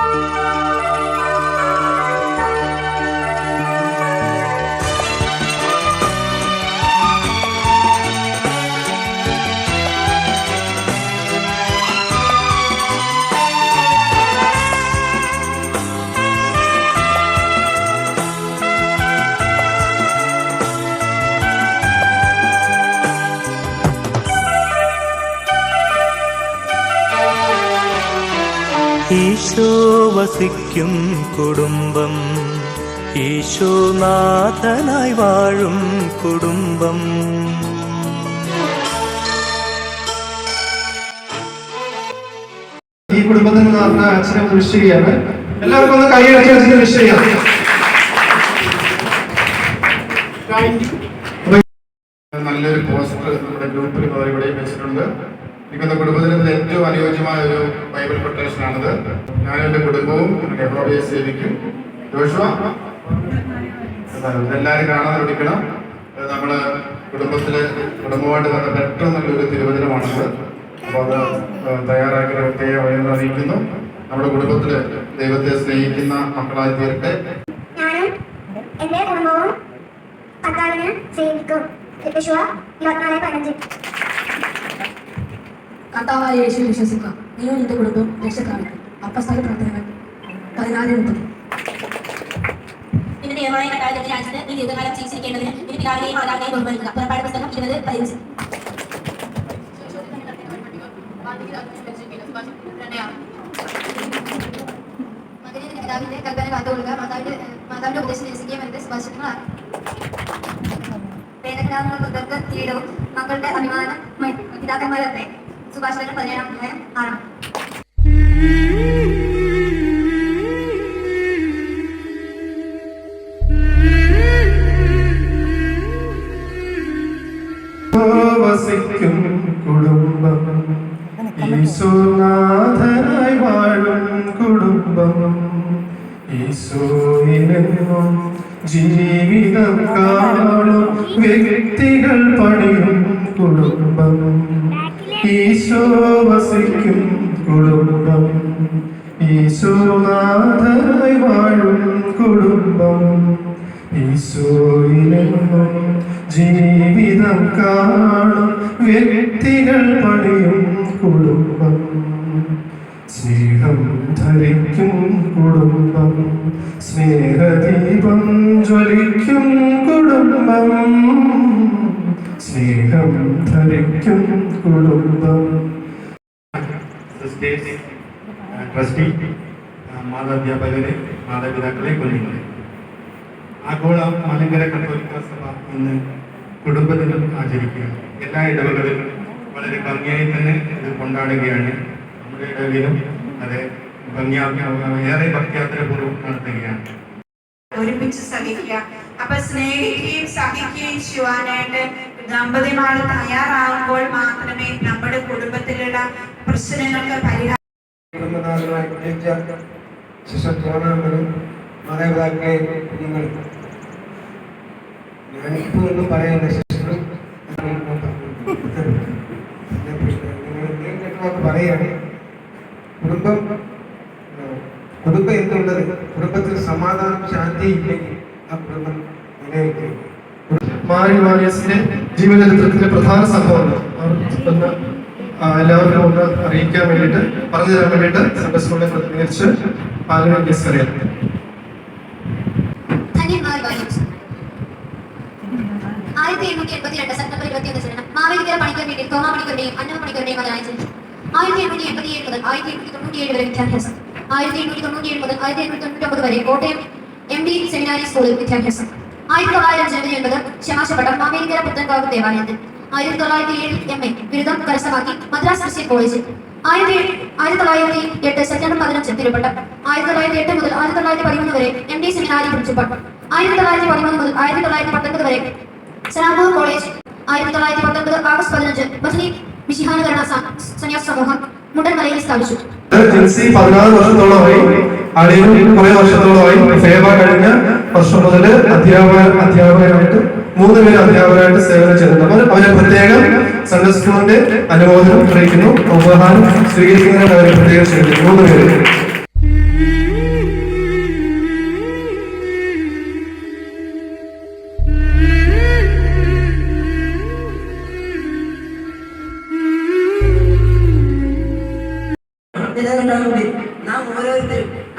Música Isho വസിക്കും കുടുംബം. ഈശോനാഥനായി വാഴും കുടുംബം. ഈ കുടുംബത്തിൽ നിന്ന് പറഞ്ഞ അച്ഛനെ ഒന്ന് വിഷ് ചെയ്യാണ് എല്ലാവർക്കും ഒന്ന് കൈയടിച്ച് അച്ഛനെ വിഷ് ചെയ്യാം നല്ലൊരു പോസ്റ്റർ നമ്മുടെ ഗ്രൂപ്പിൽ ഇവിടെ വെച്ചിട്ടുണ്ട്. എനിക്കൊന്ന് കുടുംബത്തിന് ഏറ്റവും അനുയോജ്യമായ ഒരു ബൈബിൾ കൊട്ടേഷൻ ആണത് ഞാൻ എന്റെ കുടുംബവും സേവിക്കും ജോഷുവ? കാണാൻ പഠിക്കണം നമ്മൾ കുടുംബത്തിലെ കുടുംബമായിട്ട് നല്ല നല്ലൊരു തിരുവചനമാണത്. അപ്പോൾ അത് തയ്യാറാക്കി പ്രത്യേക അറിയിക്കുന്നു. നമ്മുടെ കുടുംബത്തിൽ ദൈവത്തെ സ്നേഹിക്കുന്ന മക്കളായി തീരട്ടെ. എന്റെ കുടുംബവും സേവിക്കും പതിനഞ്ച്. കർത്താവായ യേശു വിശ്വസിക്കുക. നീയും നിന്റെ കുടുംബം രക്ഷക്കാണിക്കും അപ്പസ്ഥാന പ്രവർത്തനങ്ങൾ പതിനാല് മുപ്പത്. നിന്റെ നിയമമായ കട്ടായത്തിന്റെ രാജ്യത്ത് നീ ദീർഘകാലം ജീവിച്ചിരിക്കേണ്ടതിന് നിന്റെ പിതാവിനെയും മാതാവിനെയും ബഹുമാനിക്കുക. പുറപ്പാട് പുസ്തകം ഇരുപത് പതിനഞ്ച്. മകനെ നിന്റെ പിതാവിന്റെ കൽപ്പന ഉപദേശം മക്കളുടെ അഭിമാനം പിതാക്കന്മാരത്തെ സുഭാഷിതങ്ങൾ പതിനേഴാം അധ്യായം ആറാം വസിക്കും കുടുംബം. ഈശോനാഥനായി വാഴും കുടുംബം. ഈശോയിലെന്നും ജീവിതം കാണും. വ്യക്തികൾ പണിയും കുടുംബം. ഈശോ വസിക്കും കുടുംബം. ഈശോനാഥനായി വാഴും കുടുംബം. ഈശോയിലെന്നും ജീവിതം കാണും വ്യക്തികൾ പണിയും കുടുംബം. സ്നേഹം ധരിക്കും കുടുംബം. സ്നേഹദീപം ജ്വലിക്കും കുടുംബം. സ്നേഹം ധരിക്കും കുടുംബം. ട്രസ്റ്റി മാതാധ്യാപകരെ മാതാപിതാക്കളെ കുഞ്ഞുങ്ങളെ ആഗോള മലങ്കര കത്തോലിക്ക സഭ ഇന്ന് കുടുംബദിനം ആചരിക്കുകയാണ്. എല്ലാ ഇടവകളിലും വളരെ ഭംഗിയായി തന്നെ ഇത് കൊണ്ടാടുകയാണ്. നമ്മുടെ ഇടവിലും അത് ഭംഗിയാ ഏറെ ഭക്തിയാത്രപൂർവം നടത്തുകയാണ്. ഒരുമിച്ച് സഹിക്കുക. അപ്പൊ സ്നേഹിക്കുകയും സഹിക്കുകയും ചെയ്യുവാനായിട്ട് ദമ്പതിമാർ തയ്യാറാകുമ്പോൾ മാത്രമേ നമ്മുടെ കുടുംബത്തിലുള്ള പ്രശ്നങ്ങൾക്ക് പരിഹാരം മാതാപിതാക്കളെ കുഞ്ഞുങ്ങൾ. ഞാനിപ്പോൾ ഒന്നും പറയാനില്ല ശിശു പറയാണ് കുടുംബം കുടുംബം എന്തുള്ളത് കുടുംബത്തിൽ സമാധാനം ശാന്തി ഇല്ലെങ്കിൽ ആ കുടുംബം നിലനിൽക്കും മാരി മാറിയസിന്റെ ജീവചരിത്രത്തിലെ പ്രധാന സംഭവങ്ങൾ എല്ലാവരും ഒന്ന് അറിയിക്കാൻ വേണ്ടിയിട്ട് പറഞ്ഞു തരാൻ വേണ്ടിയിട്ട് സ്കൂളിനെ പ്രതിനിധീകരിച്ച് പാലന മിസ് അറിയാം ആയിരത്തി എണ്ണൂറ്റി എൺപത്തി രണ്ട് സെപ്റ്റംബർ ഇരുപത്തിയൊന്ന് ജനനം മാവേലിക്കര പണിക്കർ വീട്ടിൽ തോമ പണിക്കരുടെയും അന്നമ പണിക്കരുടെയും മകനായ ജനിച്ചു ആയിരത്തി എണ്ണൂറ്റി എൺപത്തി ഏഴ് മുതൽ ആയിരത്തി എണ്ണൂറ്റി തൊണ്ണൂറ്റിയേഴ് വരെ വിദ്യാഭ്യാസം. ആയിരത്തി എണ്ണൂറ്റി തൊണ്ണൂറ്റിയേഴ് മുതൽ ആയിരത്തി എണ്ണൂറ്റി തൊണ്ണൂറ്റി ഒമ്പത് വരെ കോട്ടയം എം ഡി സെമിനാരി സ്കൂളിൽ വിദ്യാഭ്യാസം. ആയിരത്തി തൊള്ളായിരത്തി ഒൻപത് ശമാശപട്ടം അമേരിക്കൻ പുത്തൻകാവ് ദേവാലയത്തിൽ. ആയിരത്തി തൊള്ളായിരത്തി ഏഴിൽ എം എ ബിരുദം കരസ്ഥമാക്കി മദ്രാസ് ക്രിസ്ത്യൻ കോളേജിൽ. ആയിരത്തി ആയിരത്തി തൊള്ളായിരത്തി എട്ട് സെപ്റ്റംബർ പതിനഞ്ച് തിരുവട്ടം. ആയിരത്തി തൊള്ളായിരത്തി എട്ട് മുതൽ ആയിരത്തി തൊള്ളായിരത്തി പതിമൂന്ന് വരെ എം ഡി സെമിനാരി പ്രിൻസിപ്പൽ ആയിരത്തി തൊള്ളായിരത്തി പതിമൂന്ന് മുതൽ ആയിരത്തി തൊള്ളായിരത്തി പത്തൊൻപത് വരെ സലാംപൂർ കോളേജ്. ആയിരത്തി തൊള്ളായിരത്തി പത്തൊൻപത് ആഗസ്റ്റ് പതിനഞ്ച് ബഥനി വിശിഹാനുകരണ സന്യാസ സമൂഹം മുണ്ടൻമലയിൽ സ്ഥാപിച്ചു. പതിനാറ് വർഷത്തോളമായി അടിയും കുറെ വർഷത്തോളമായി സേവ കഴിഞ്ഞ വർഷം മുതൽ അധ്യാപക അധ്യാപകരായിട്ട് മൂന്ന് പേര് അധ്യാപകരായിട്ട് സേവനം ചെയ്യുന്നുണ്ട് അപ്പോൾ അവരെ പ്രത്യേകം സൺഡേ സ്കൂളിന്റെ അനുമോദനം അറിയിക്കുന്നു. ഉപഹാരം സ്വീകരിക്കുന്നതിനായിട്ട് അവരെ പ്രത്യേകം ചെയ്യുന്നത് മൂന്ന് പേര്.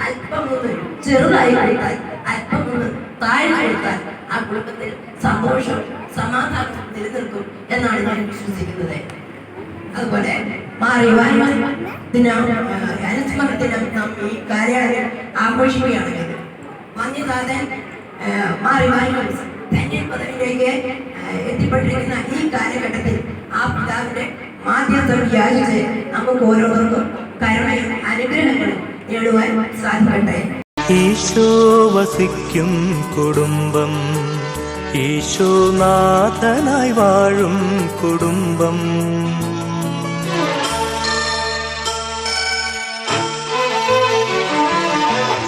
അല്പം ഒന്ന് ചെറുതായി അല്പം താഴ്ന്നു ആ കുടുംബത്തിൽ സന്തോഷം സമാധാനം നിലനിൽക്കും എന്നാണ് ഞാൻ വിശ്വസിക്കുന്നത്. അതുപോലെ അനുസ്മരണ ദിനം നാം ഈ കാര്യാലയം ആഘോഷിക്കുകയാണെങ്കിൽ വന്യതാതൻ മാറിവാൻ ധന്യ പദവിയിലേക്ക് എത്തിപ്പെട്ടിരിക്കുന്ന ഈ കാലഘട്ടത്തിൽ ആ പിതാവിന്റെ മാധ്യസ്ഥം യാചിച്ച് നമുക്ക് ഓരോരുത്തർക്കും കരുണയും അനുഗ്രഹങ്ങളും നേടുവാൻ സാധിക്കട്ടെ. ഈശോ വസിക്കും കുടുംബം. ഈശോ ഈശോനാഥനായി വാഴും കുടുംബം.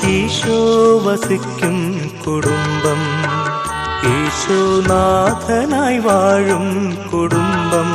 ഈശോ വസിക്കും കുടുംബം. ഈശോ ഈശോനാഥനായി വാഴും കുടുംബം.